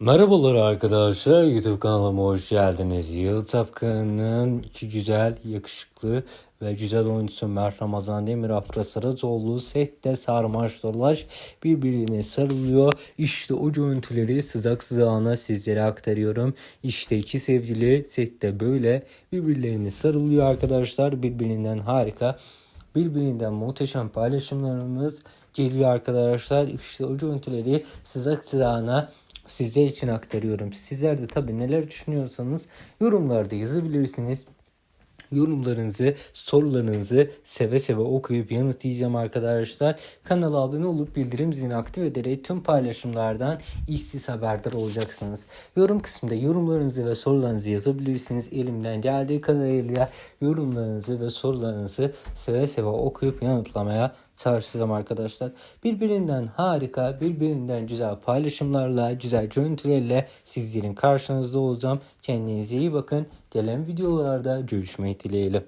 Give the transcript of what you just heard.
Merhabalar arkadaşlar YouTube kanalıma hoş geldiniz. Yıldız Apkan'ın iki güzel, yakışıklı ve güzel oyuncusu Mert Ramazan Demir Afra Saracoğlu sette sarmaş dolaş birbirine sarılıyor. İşte o görüntüleri sızak sızağına sizlere aktarıyorum. İşte iki sevgili sette böyle birbirlerini sarılıyor arkadaşlar. Birbirinden harika birbirinden muhteşem paylaşımlarımız geliyor arkadaşlar. İşte o görüntüleri sızak sızağına sizler için aktarıyorum. Sizler de tabii neler düşünüyorsanız yorumlarda yazabilirsiniz. Yorumlarınızı, sorularınızı seve seve okuyup yanıtlayacağım arkadaşlar. Kanala abone olup bildirim zilini aktif ederek tüm paylaşımlardan işsiz haberdar olacaksınız. Yorum kısmında yorumlarınızı ve sorularınızı yazabilirsiniz. Elimden geldiği kadarıyla yorumlarınızı ve sorularınızı seve seve okuyup yanıtlamaya çalışacağım arkadaşlar. Birbirinden harika, birbirinden güzel paylaşımlarla, güzel görüntülerle sizlerin karşınızda olacağım. Kendinize iyi bakın. Gelen videolarda görüşmek dileğiyle.